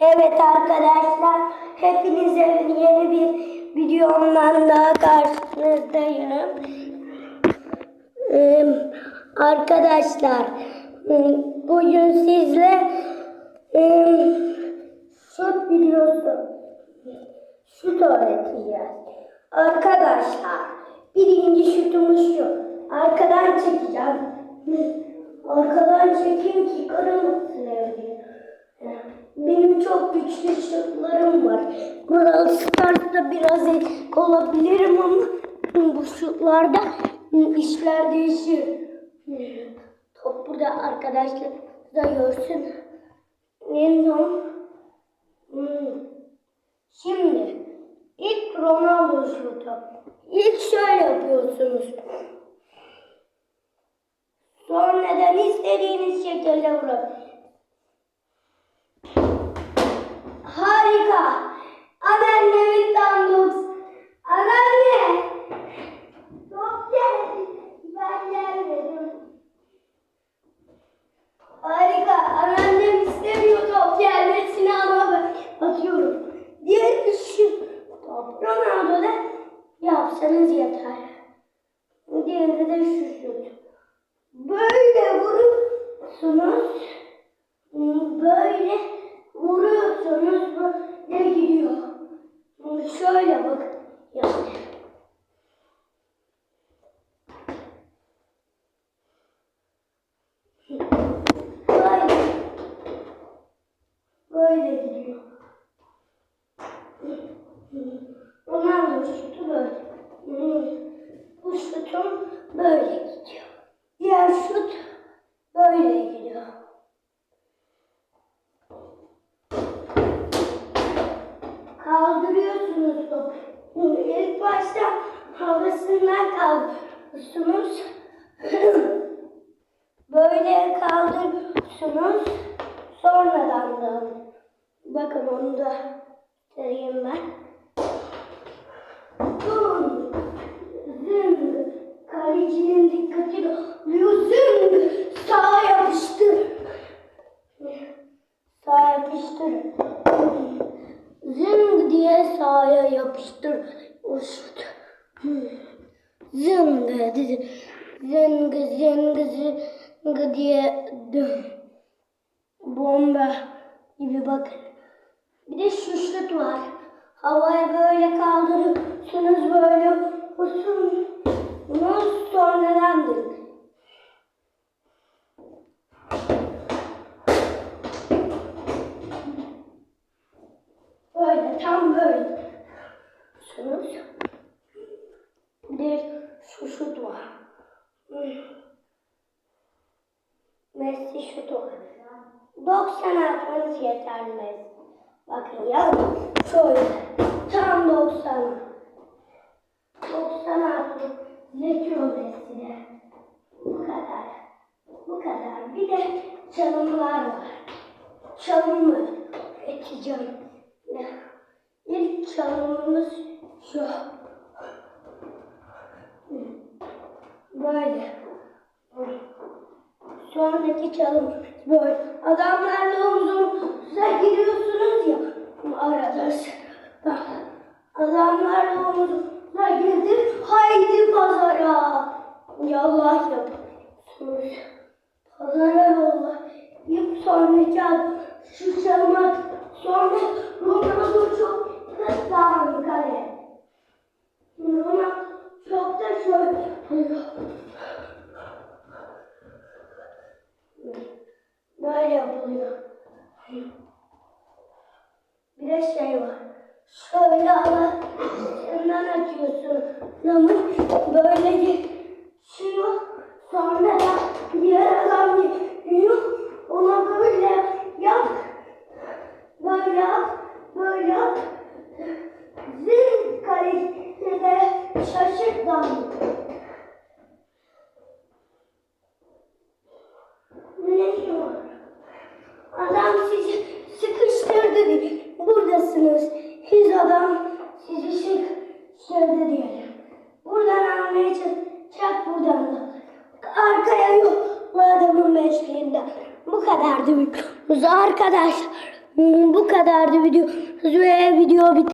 Evet arkadaşlar, hepinize yeni bir videomdan daha karşınızdayım. Ee, arkadaşlar, bugün sizle e, şut videosu, şut öğreteceğiz. Arkadaşlar, birinci şutumuz şu. Arkadan çekeceğim. Arkadan çekeyim ki kırılmasın çok güçlü şutlarım var. Brawl Stars'ta biraz etik olabilirim ama bu şutlarda işler değişir. Top burada arkadaşlar da görsün. En son hmm. Şimdi ilk Ronaldo şutu. İlk şöyle yapıyorsunuz. Sonradan istediğiniz şekilde vurun. Vurursunuz. Böyle vuruyorsunuz böyle gidiyor. Şöyle bak. Yani. Böyle. Böyle gidiyor. Ronaldo şutu böyle. Bu şutun böyle gidiyor. Diğer şut böyle gidiyor. Kaldırıyorsunuz topu. İlk başta havasından kaldırıyorsunuz. böyle kaldırıyorsunuz. Sonradan da bakın onu da göstereyim ben. Yapıştır. Şut. Zing dedi. Zing, zing, zing diye dön. Bomba gibi bakın. Bir de şut var. Havaya böyle kaldırıyorsunuz böyle usun. Bunu sonradan dön. Böyle tam böyle. Sunuz. Bir de şu şut var. Şutu var. 90 atmanız yeterli Messi. Bakın ya şöyle tam 90. 90 attı. Zeki o Messi'de. Bu kadar. Bu kadar. Bir de çalımlar var. Çalımı geçeceğim. İlk çalımımız şu. Böyle. Sonraki çalım böyle. Adamlarla omuza giriyorsunuz ya. Arada. Adamlarla omuza girdim. Haydi pazara. Yallah yapıyorsunuz. Pazara yolla. İlk sonraki adam şu çalmak. Sonra Ronaldo çok kısa kale. Ronaldo çok da şöyle Böyle yapılıyor. Bir de şey var. Şöyle alanından açıyorsun. Namı böyle geçiyor. Sonra da Adam sizi sıkıştırdı dedi. Buradasınız. Biz adam sizi sıkıştırdı diyelim. Buradan almaya çalışacak buradan da. Arkaya yolla adamın meşliğinden. Bu kadar videomuz arkadaşlar. Bu kadardı video ve video bitti.